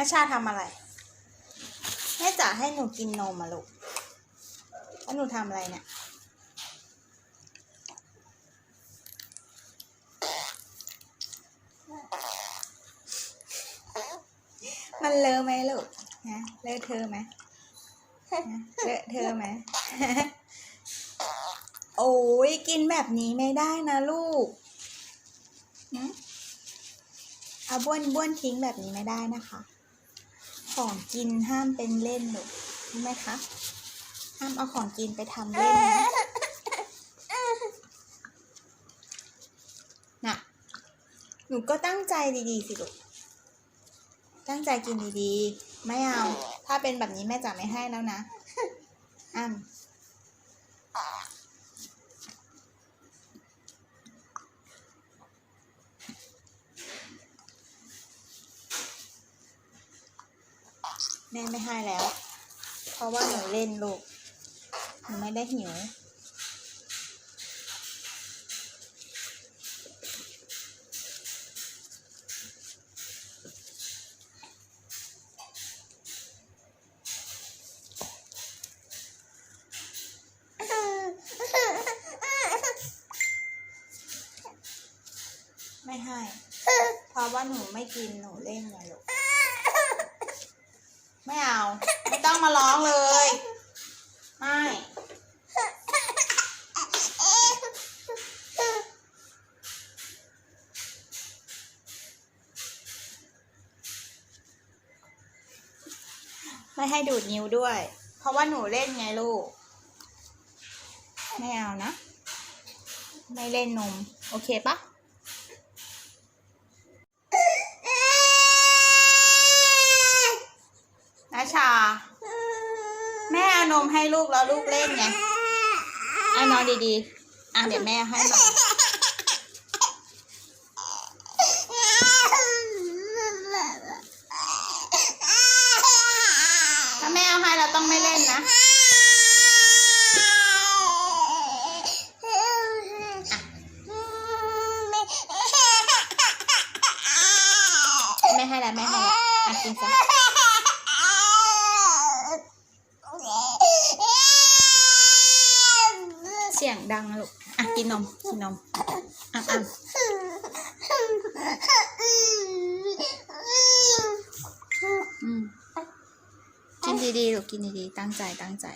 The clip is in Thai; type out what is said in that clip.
นาชาทำอะไร แม่จ๋าให้หนูกินนมมาลูก แล้วหนูทำอะไรเนี่ย มันเลอะไหมลูกนะเลอะเธอไหมนะเลอะเธอไหม โอ้ยกินแบบนี้ไม่ได้นะลูกเอาบ้วนบ้วนทิ้งแบบนี้ไม่ได้นะคะ ของกินห้ามเป็นเล่นลูกรู้ไหมคะ ห้ามเอาของกินไปทำเล่นนะน่ะ หนูก็ตั้งใจดีๆสิลูก ตั้งใจกินดีๆ ไม่เอา ถ้าเป็นแบบนี้แม่จะไม่ให้แล้วนะอ้ำ แม่ไม่ให้แล้ว เพราะว่าหนูเล่นลูกหนูไม่ได้หิว ไม่ให้ เพราะว่าหนูไม่กินหนูเล่นไงลูก ไม่เอา ไม่ต้องมาร้องเลย ไม่ไม่ให้ดูดนิ้วด้วย เพราะว่าหนูเล่นไงลูก ไม่เอานะ ไม่เล่นนม โอเคปะ นาชา แม่เอา นมให้ลูกแล้วลูกเล่นไงอะนอนดีๆ อะเดี๋ยวแม่ให้นอนถ้าแม่เอาให้เราต้องไม่เล่นนะแม่ให้แล้วแม่ให้แล้วอะกินซะ ดังนลูก อะกินนม กินนม อะอะกินดีๆลูกกินดีๆ ตั้งใจ ตั้งใจ